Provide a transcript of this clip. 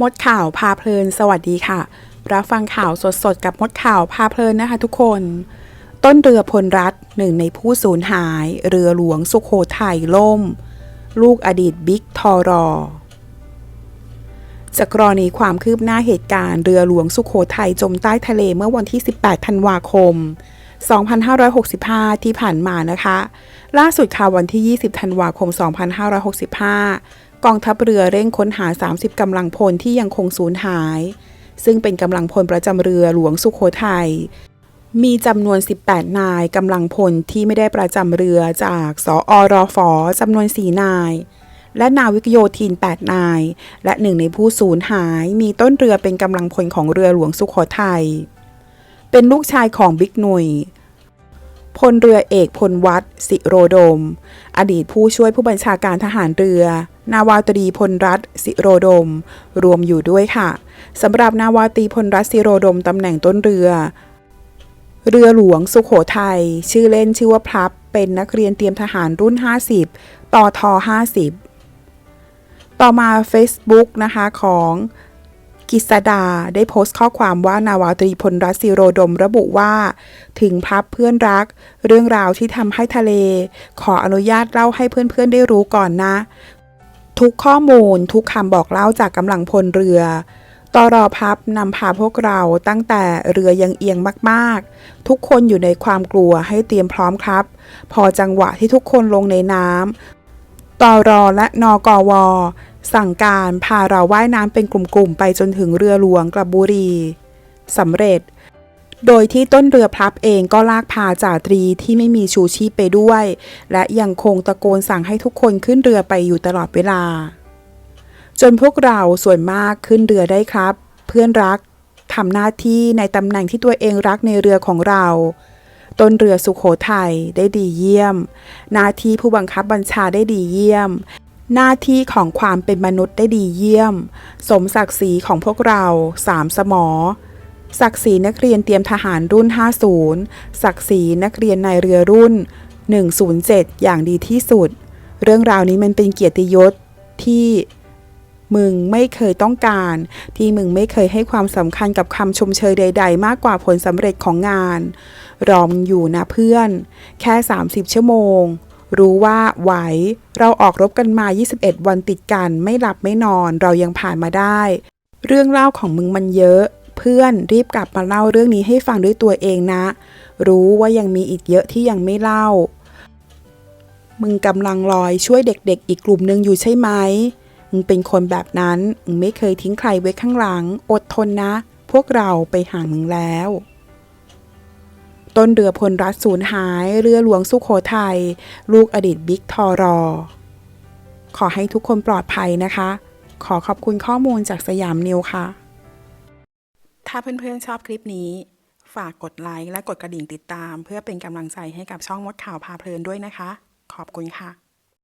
มดข่าวพาเพลิน สวัสดีค่ะ รับฟังข่าวสดๆ กับมดข่าวพาเพลินนะคะทุกคน ต้นเรือพลรัฐหนึ่งในผู้สูญหาย เรือหลวงสุโขทัยล่ม ลูกอดีตบิ๊กทอรอจากกรณีความคืบหน้าเหตุการณ์เรือหลวงสุโขทัยจมใต้ทะเลเมื่อวันที่ 18 ธันวาคม 2565 ที่ผ่านมานะคะ ล่าสุดค่ะวันที่ 20 ธันวาคม 2565 กองทัพเรือเร่งค้นหา 30 กำลังพลที่ยังคงสูญหาย ซึ่งเป็นกำลังพลประจำเรือหลวงสุโขทัย มีจำนวน 18 นายกำลังพลที่ไม่ได้ประจำเรือจากสออรฟจำนวน 4 นาย และนาวิกโยธิน 8 นาย และหนึ่งในผู้สูญหายมีต้นเรือเป็นกำลังพลของเรือหลวงสุโขทัย เป็นลูกชายของบิ๊กหนุย พลเรือเอกพลวัตสิโรดม อดีตผู้ช่วยผู้บัญชาการทหารเรือ นาวาตรีพลรัตสิโรดม รวมอยู่ด้วยค่ะสำหรับนาวาตรีพลรัตสิโรดมตำแหน่งต้นเรือ เรือหลวงสุขโขทัยชื่อเล่นชื่อว่าพลับ เป็นนักเรียนเตรียมทหารรุ่น 50 ต่อทอ50 ต่อมา Facebook นะคะของ กิษดาได้โพสต์ข้อความว่านาวาตรีพลรัตน์สิโรดมระบุว่า ถึงพับเพื่อนรัก เรื่องราวที่ทำให้ทะเล ขออนุญาตเล่าให้เพื่อนๆได้รู้ก่อนนะ ทุกข้อมูลทุกคำบอกเล่าจากกำลังพลเรือตอรอพับนำพาพวกเราตั้งแต่เรือยังเอียงมากๆ ทุกคนอยู่ในความกลัวให้เตรียมพร้อมครับ พอจังหวะที่ทุกคนลงในน้ำตอรอและนอกอวอ สั่งการพาเราว่ายน้ำเป็นกลุ่มๆ ไปจนถึงเรือหลวงกระบุรีสำเร็จ โดยที่ต้นเรือพลับเองก็ลากพาจ่าตรีที่ไม่มีชูชีพไปด้วย และยังคงตะโกนสั่งให้ทุกคนขึ้นเรือไปอยู่ตลอดเวลา จนพวกเราส่วนมากขึ้นเรือได้ครับ เพื่อนรักทำหน้าที่ในตำแหน่งที่ตัวเองรักในเรือของเราต้นเรือสุขโขทัยได้ดีเยี่ยมหน้าที่ผู้บังคับบัญชาได้ดีเยี่ยม หน้าที่ของความเป็นมนุษย์ได้ดีเยี่ยม สมศักดิ์ศรีของพวกเราสามสมอ ศักดิ์ศรีนักเรียนเตรียมทหารรุ่น 50 ศักดิ์ศรีนักเรียนนายเรือรุ่น 107 อย่างดีที่สุด เรื่องราวนี้มันเป็นเกียรติยศที่มึงไม่เคยต้องการ ที่มึงไม่เคยให้ความสำคัญกับคำชมเชยใด ๆ มากกว่าผลสำเร็จของงาน รอมงอยู่นะเพื่อน แค่ 30 ชั่วโมง รู้ว่าไหว เราออกรบกันมา 21 วันติดกัน ไม่หลับไม่นอน เรายังผ่านมาได้ เรื่องเล่าของมึงมันเยอะ เพื่อนรีบกลับมาเล่าเรื่องนี้ให้ฟังด้วยตัวเองนะ รู้ว่ายังมีอีกเยอะที่ยังไม่เล่า มึงกำลังลอยช่วยเด็กๆ อีกกลุ่มหนึ่งอยู่ใช่ไหม มึงเป็นคนแบบนั้น มึงไม่เคยทิ้งใครไว้ข้างหลัง อดทนนะ พวกเราไปห่างมึงแล้ว ต้นเรือพลรัฐสูญหาย เรือหลวงสุขโขทัย ลูกอดีตบิ๊กทอรอ ขอให้ทุกคนปลอดภัยนะคะ ขอขอบคุณข้อมูลจากสยามนิวค่ะ ถ้าเพื่อนๆชอบคลิปนี้ ฝากกดไลค์และกดกระดิ่งติดตาม เพื่อเป็นกำลังใจให้กับช่องมดข่าวพาเพลินด้วยนะคะ ขอบคุณค่ะ